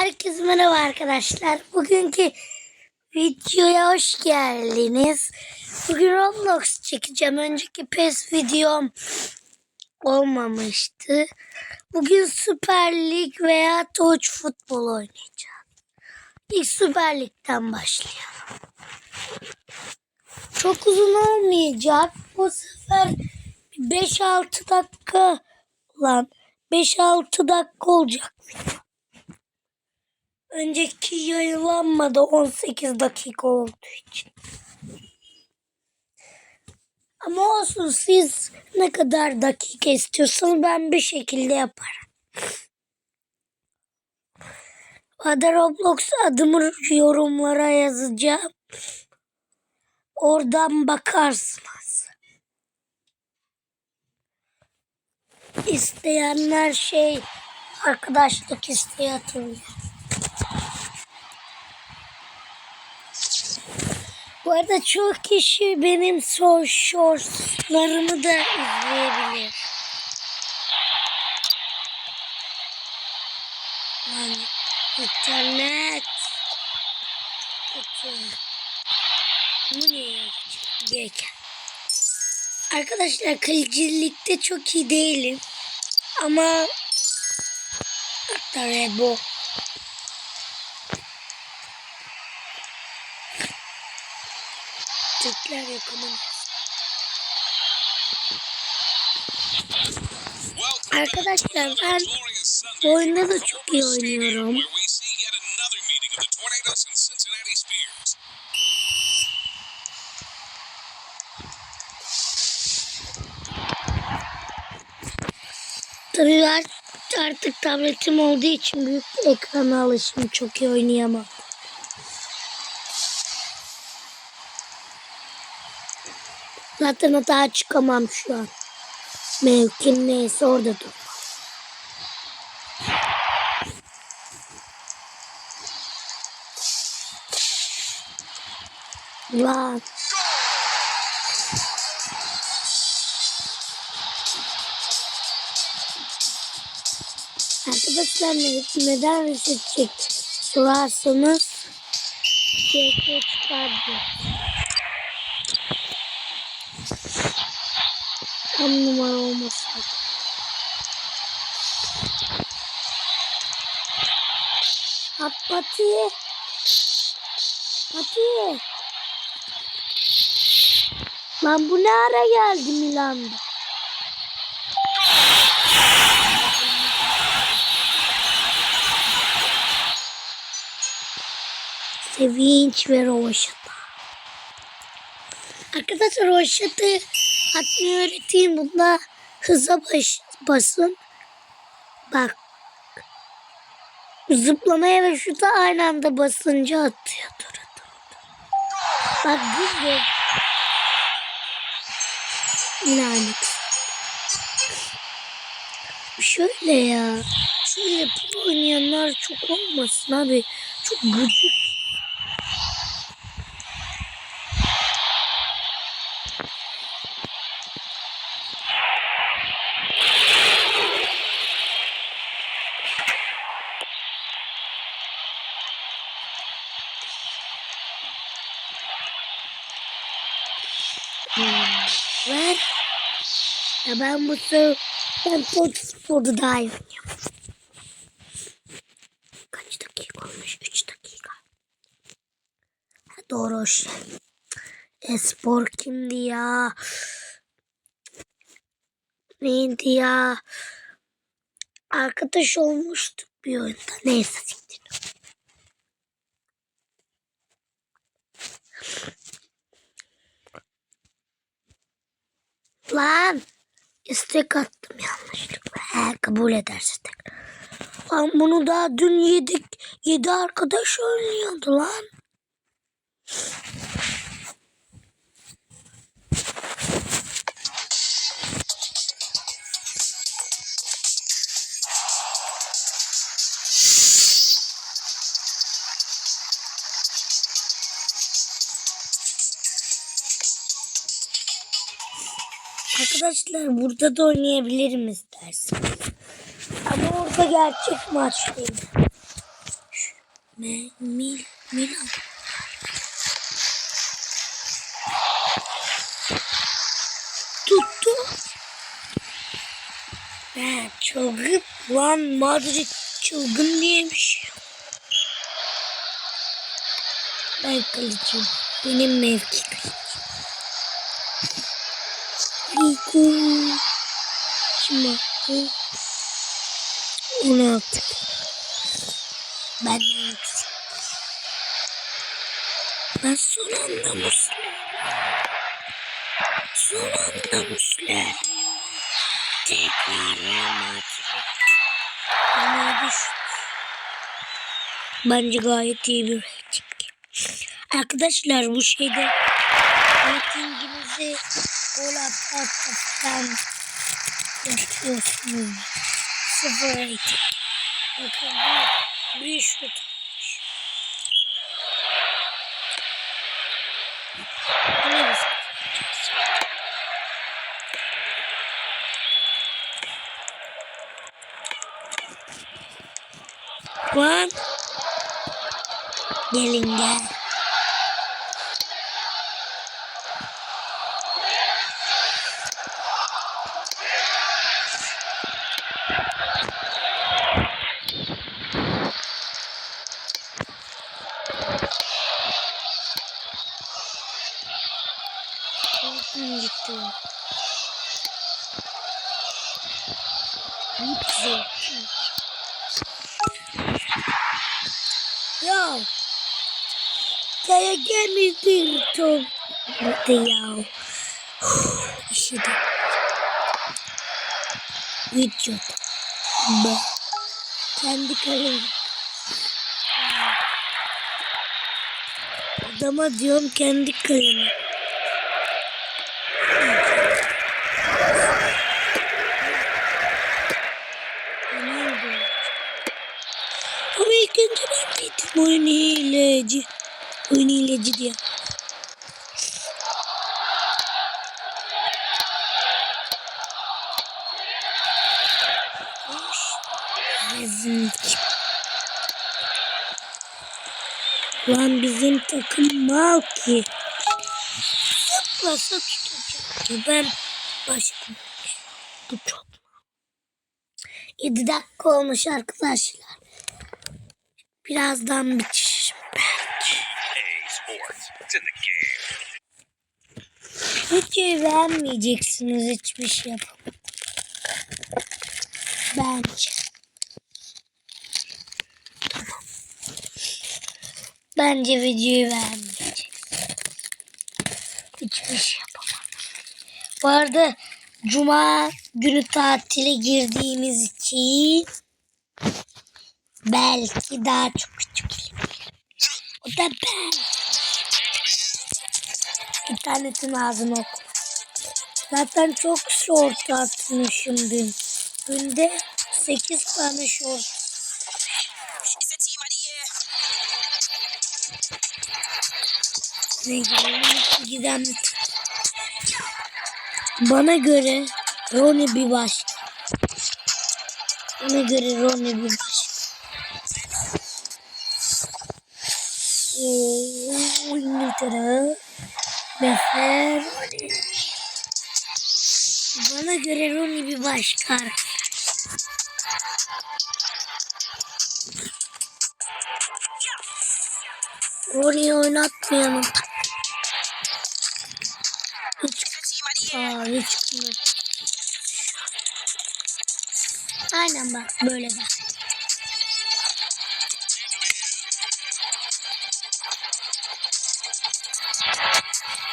Herkese merhaba arkadaşlar. Bugünkü videoya hoş geldiniz. Bugün Roblox çekeceğim. Önceki PES videom olmamıştı. Bugün Süper Lig veya Touch Futbol oynayacağım. İlk Süper Lig'den başlayalım. Çok uzun olmayacak. Bu sefer 5-6 dakika lan 5-6 dakika olacak video. Önceki yayınlanmadı 18 dakika olduğu için. Ama olsun siz ne kadar dakika istiyorsanız ben bir şekilde yaparım. Hadi Roblox adımı yorumlara yazacağım. Oradan bakarsınız. İsteyenler şey arkadaşlık isteği atabilir. Bu arada çok kişi benim son shortslarımı da izleyebilir. Yani internet kötü. Bu ne ya? Arkadaşlar kalecilikte çok iyi değilim. Ama hatta Rebo. Türkler yakımın. Arkadaşlar ben bu oyunda da çok iyi oynuyorum. Tabii ben artık tabletim olduğu için büyük ekrana alışım çok iyi oynayamam. Zaten hata çıkamam şu an. Mevkim neyse orada dur. Lan. Arkadaşlar ne- neden reset çek sorarsanız GK çıkardı. Tam numara olmasın. At Pati. Pati. Lan bu ne ara geldi Milan'da? Sevinç ve roşata. Arkadaşlar roşatı atmayı öğreteyim. Bunda hıza baş, basın. Bak. Zıplamaya ve şuta aynı anda basınca atıyor. Dur, dur, dur. Bak güzel. Yine aynı. Şöyle ya. Şöyle pro oynayanlar çok olmasın abi. Çok gıcık. Ver. Ya ben bu sefer ben Futbol'da daha iyi oynuyorum. Kaç dakika olmuş? 3 dakika. Ha, doğru hoş. Espor kimdi ya? Neydi ya? Arkadaş olmuştuk bir oyunda. Neyse Lan istek attım yanlışlıkla. He, kabul ederse tek. Lan bunu daha dün yedik. Yedi arkadaş oynuyordu lan. Arkadaşlar burada da oynayabilirim isterseniz. Ama orada gerçek maç değil. Me, Mil, Milan. Tuttu. Ben çılgın. Lan Madrid çılgın diyemiş. Ben kalıcıyım. Benim mevki Kim attı? 16. Benden yüksek. Ben son anda Müslüman. Son anda Müslüman. Tekrar Madrid. Bana düştü. Bence gayet iyi bir rating. Arkadaşlar bu şeyde ratinginizi gol at at falan yapıyorsunuz. Sıfır rating. Bakın bir, bir şut atmış. Bu ne güzel. Lan. Gelin gel. Korkun gitti. Gitti. Ya. Kaya gelmedi çok. Gitti ya. İşte. Vücut. Ba. Kendi kalem. Adama diyorum kendi kalemi. Nerede? Ama ilk önce ben dedim oyun hileci. Oyun hileci diye. Bizim Lan bizim takım mal ki. Zıplasa tutacak. Ben başım. Bu çok mal. 7 dakika olmuş arkadaşlar. Birazdan bitiş belki. Beğenmeyeceksiniz hiçbir şey yapamadım. Bence. Tamam. Bence videoyu beğenmeyeceksiniz. Hiçbir şey yapamadım. Bu arada Cuma günü tatile girdiğimiz için belki daha çok küçük. O da ben. İnternetin ağzını oku. Zaten çok short atmışım dün. Günde 8 tane short. Ne gidelim Bana göre Roni bir başka. Bana göre Roni bir başka. İngiltere. Mefer. Bana göre Roni bir başka. Roni'yi oynatmayalım. Hiç, aa, hiç. Aynen bak böyle bak.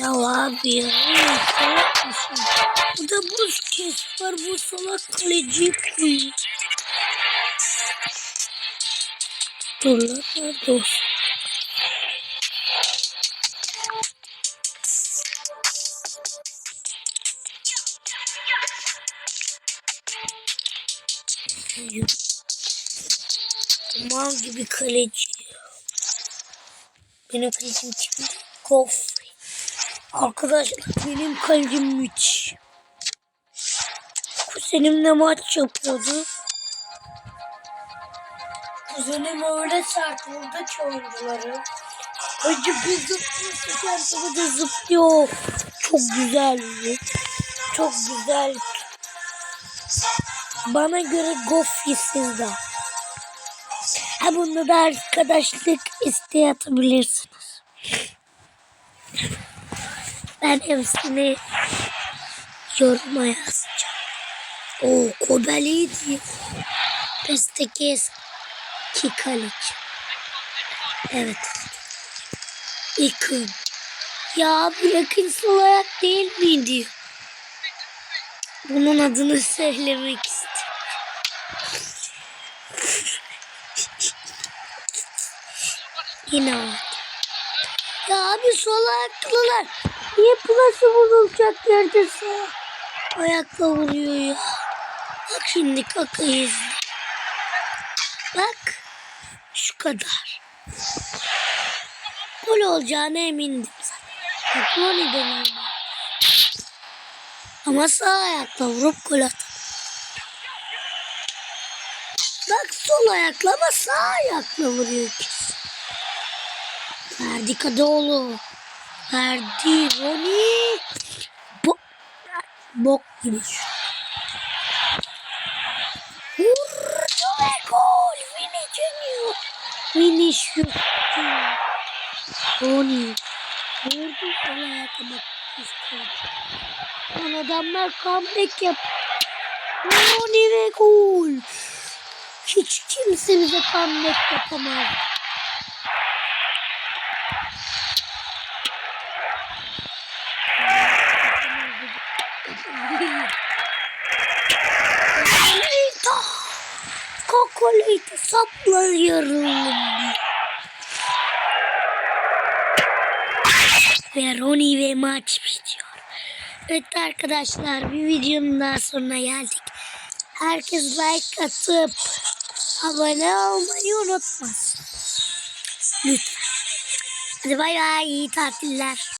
Ya abi ya. salak mısın? Burada buz kes var. Bu salak kaleciyi koyuyor. Dur lan nerede o? Mal gibi kaleci. Benim kalecim kimdi? Kof. Arkadaşlar benim kalecim müthiş. Kuzenimle maç yapıyordu. Kuzenim öyle vurdu ki oyuncuları. Önce bir zıplıyor, sonra da zıplıyor. Çok güzel. Çok güzel. Bana göre Goffy sizde. Ha bunda da arkadaşlık isteği atabilirsiniz. Ben hepsini yoruma yazacağım. Oo Kobeliydi. Pesteki eski kaleci. Evet. Yakın. Ya bu yakın olarak değil miydi? Bunun adını söylemek istiyorum. Yine var. Ya abi sol ayaklılar. Niye plası vurulacak sağ ayakla vuruyor ya. Bak şimdi kakayı izle. Bak. Şu kadar. Gol olacağına emindim zaten. Bak Roni dönemde. Ama sağ ayakla vurup gol at. Bak sol ayakla ama sağ ayakla vuruyor kesin. Ferdi Kadıoğlu. Ferdi Roni. Bo bok gibi. Vurdu ve gol. Vini Junior. Vinicius Junior. Roni. Vurdu sol ayakla bak. Lan adamlar comeback yap. Roni ve gol. Hiç kimse bize comeback yapamaz. Kokolita saplıyorum. Ve Ronnie ve maç bitiyor. Evet arkadaşlar bir videonun daha sonuna geldik. Herkes like atıp abone olmayı unutmasın. Lütfen. Hadi bay bay iyi tatiller.